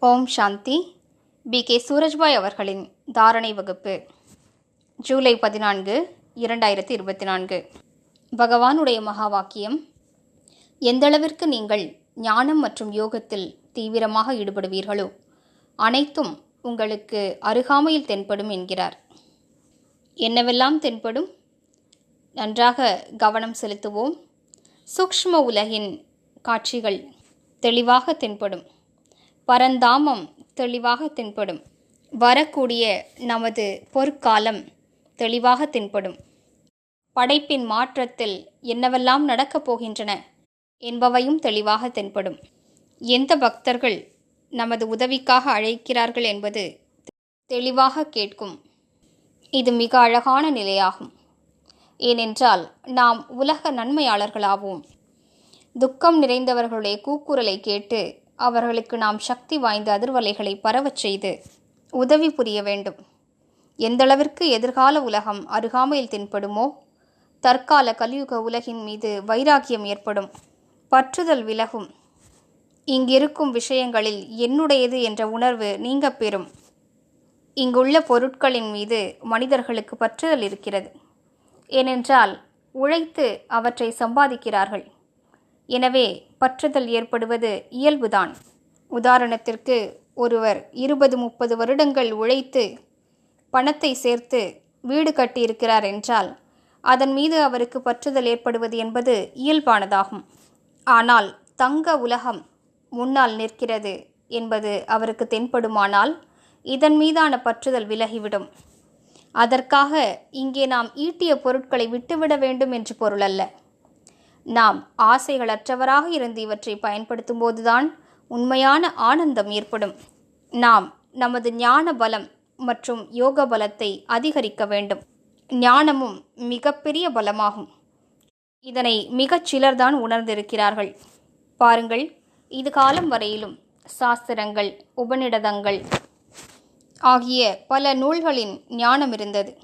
ஓம் சாந்தி. B. K. Surajbhai அவர்களின் தாரணை வகுப்பு. ஜூலை பதினான்கு இரண்டாயிரத்தி இருபத்தி நான்கு. பகவானுடைய மகா வாக்கியம் எந்தளவிற்கு நீங்கள் ஞானம் மற்றும் யோகத்தில் தீவிரமாக ஈடுபடுவீர்களோ அனைத்தும் உங்களுக்கு அருகாமையில் தென்படும் என்கிறார். என்னவெல்லாம் தென்படும்? நன்றாக கவனம் செலுத்துவோம். சூக்ஷ்ம உலகின் காட்சிகள் தெளிவாக தென்படும். பரந்தாமம் தெளிவாக தென்படும். வரக்கூடிய நமது பொற்காலம் தெளிவாக தென்படும். படைப்பின் மாற்றத்தில் என்னவெல்லாம் நடக்கப் போகின்றன என்பவையும் தெளிவாக தென்படும். எந்த பக்தர்கள் நமது உதவிக்காக அழைக்கிறார்கள் என்பது தெளிவாக கேட்கும். இது மிக அழகான நிலையாகும். ஏனென்றால் நாம் உலக நன்மையாளர்களாவோம். துக்கம் நிறைந்தவர்களுடைய கூக்குரலை கேட்டு அவர்களுக்கு நாம் சக்தி வாய்ந்த அதிர்வலைகளை பரவச் செய்து உதவி புரிய வேண்டும். எந்தளவிற்கு எதிர்கால உலகம் அருகாமையில் தென்படுமோ தற்கால கலியுக உலகின் மீது வைராக்கியம் ஏற்படும். பற்றுதல் விலகும். இங்கிருக்கும் விஷயங்களில் என்னுடையது என்ற உணர்வு நீங்க பெறும். இங்குள்ள பொருட்களின் மீது மனிதர்களுக்கு பற்றுதல் இருக்கிறது. ஏனென்றால் உழைத்து அவற்றை சம்பாதிக்கிறார்கள். எனவே பற்றுதல் ஏற்படுவது இயல்புதான். உதாரணத்திற்கு ஒருவர் இருபது முப்பது வருடங்கள் உழைத்து பணத்தை சேர்த்து வீடு கட்டியிருக்கிறார் என்றால் அதன் மீது அவருக்கு பற்றுதல் ஏற்படுவது என்பது இயல்பானதாகும். ஆனால் தங்க உலகம் முன்னால் நிற்கிறது என்பது அவருக்கு தென்படுமானால் இதன் மீதான பற்றுதல் விலகிவிடும். அதற்காக இங்கே நாம் ஈட்டிய பொருட்களை விட்டுவிட வேண்டும் என்று பொருளல்ல. நாம் ஆசைகளற்றவராக இருந்து இவற்றை பயன்படுத்தும் போதுதான் உண்மையான ஆனந்தம் ஏற்படும். நாம் நமது ஞான பலம் மற்றும் யோக பலத்தை அதிகரிக்க வேண்டும். ஞானமும் மிகப்பெரிய பலமாகும். இதனை மிகச் சிலர்தான் உணர்ந்திருக்கிறார்கள். பாருங்கள் இது காலம் வரையிலும் சாஸ்திரங்கள் உபநிடதங்கள் ஆகிய பல நூல்களின் ஞானம் இருந்தது.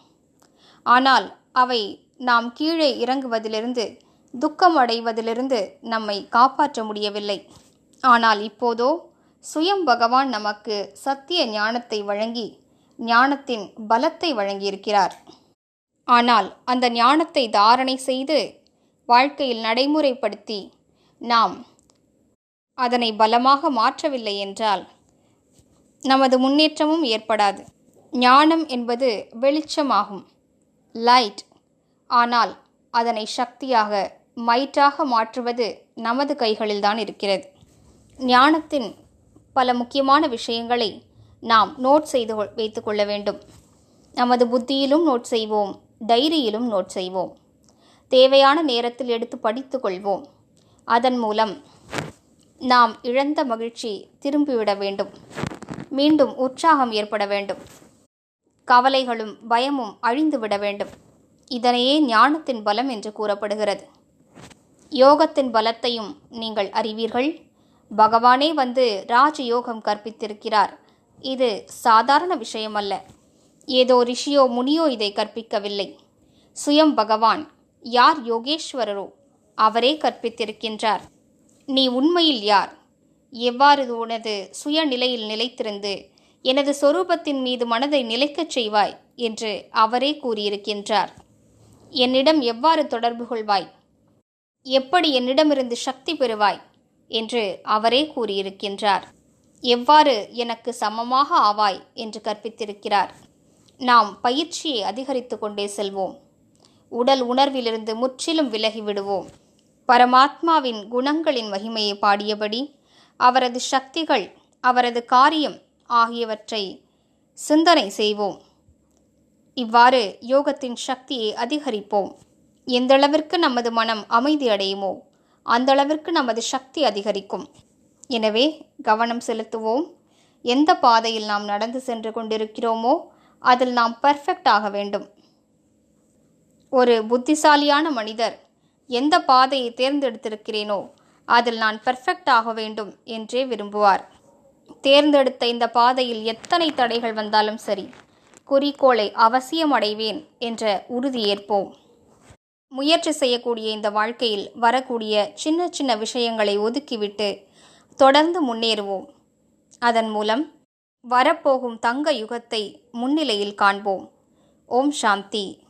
ஆனால் அவை நாம் கீழே இறங்குவதிலிருந்து துக்கம் அடைவதிலிருந்து நம்மை காப்பாற்ற முடியவில்லை. ஆனால் இப்போதோ சுயம் பகவான் நமக்கு சத்திய ஞானத்தை வழங்கி ஞானத்தின் பலத்தை வழங்கியிருக்கிறார். ஆனால் அந்த ஞானத்தை தாரணை செய்து வாழ்க்கையில் நடைமுறைப்படுத்தி நாம் அதனை பலமாக மாற்றவில்லை என்றால் நமது முன்னேற்றமும் ஏற்படாது. ஞானம் என்பது வெளிச்சமாகும் லைட் ஆனால் அதனை சக்தியாக மைட்டாக மாற்றுவது நமது கைகளில்தான் இருக்கிறது. ஞானத்தின் பல முக்கியமான விஷயங்களை நாம் நோட் செய்து வைத்து கொள்ள வேண்டும். நமது புத்தியிலும் நோட் செய்வோம் டைரியிலும் நோட் செய்வோம். தேவையான நேரத்தில் எடுத்து படித்து கொள்வோம். அதன் மூலம் நாம் இழந்த மகிழ்ச்சி திரும்பிவிட வேண்டும். மீண்டும் உற்சாகம் ஏற்பட வேண்டும். கவலைகளும் பயமும் அழிந்துவிட வேண்டும். இதனையே ஞானத்தின் பலம் என்று கூறப்படுகிறது. யோகத்தின் பலத்தையும் நீங்கள் அறிவீர்கள். பகவானே வந்து ராஜயோகம் கற்பித்திருக்கிறார். இது சாதாரண விஷயம் அல்ல ஏதோ ரிஷியோ முனியோ இதை கற்பிக்கவில்லை. சுயம் பகவான் யார் யோகேஸ்வரரோ அவரே கற்பித்திருக்கின்றார். நீ உண்மையில் யார்? எவ்வாறு உனது சுயநிலையில் நிலைத்திருந்து எனது சொரூபத்தின் மீது மனதை நிலைக்கச் செய்வாய் என்று அவரே கூறியிருக்கின்றார். என்னிடம் எவ்வாறு தொடர்பு கொள்வாய்? எப்படி என்னிடமிருந்து சக்தி பெறுவாய்? என்று அவரே கூறியிருக்கின்றார். எவ்வாறு எனக்கு சமமாக ஆவாய்? என்று கற்பித்திருக்கிறார். நாம் பயிற்சியை அதிகரித்து கொண்டே செல்வோம். உடல் உணர்விலிருந்து முற்றிலும் விலகி விடுவோம். பரமாத்மாவின் குணங்களின் மகிமையை பாடியபடி அவரது சக்திகள் அவரது காரியம் ஆகியவற்றை சிந்தனை செய்வோம். இவ்வாறு யோகத்தின் சக்தியை அதிகரிப்போம். எந்தளவிற்கு நமது மனம் அமைதி அடையுமோ அந்தளவிற்கு நமது சக்தி அதிகரிக்கும். எனவே கவனம் செலுத்துவோம். எந்த பாதையில் நாம் நடந்து சென்று கொண்டிருக்கிறோமோ அதில் நாம் பர்ஃபெக்ட் ஆக வேண்டும். ஒரு புத்திசாலியான மனிதர் எந்த பாதையை தேர்ந்தெடுத்திருக்கிறேனோ அதில் நான் பர்ஃபெக்ட் ஆக வேண்டும் என்றே விரும்புவார். தேர்ந்தெடுத்த இந்த பாதையில் எத்தனை தடைகள் வந்தாலும் சரி குறிக்கோளை அவசியம் அடைவேன் என்ற உறுதி ஏற்போம் முயற்சி செய்யக்கூடிய இந்த வாழ்க்கையில் வரக்கூடிய சின்ன சின்ன விஷயங்களை ஒதுக்கிவிட்டு தொடர்ந்து முன்னேறுவோம். அதன் மூலம் வரப்போகும் தங்க யுகத்தை முன்னிலையில் காண்போம். ஓம் சாந்தி.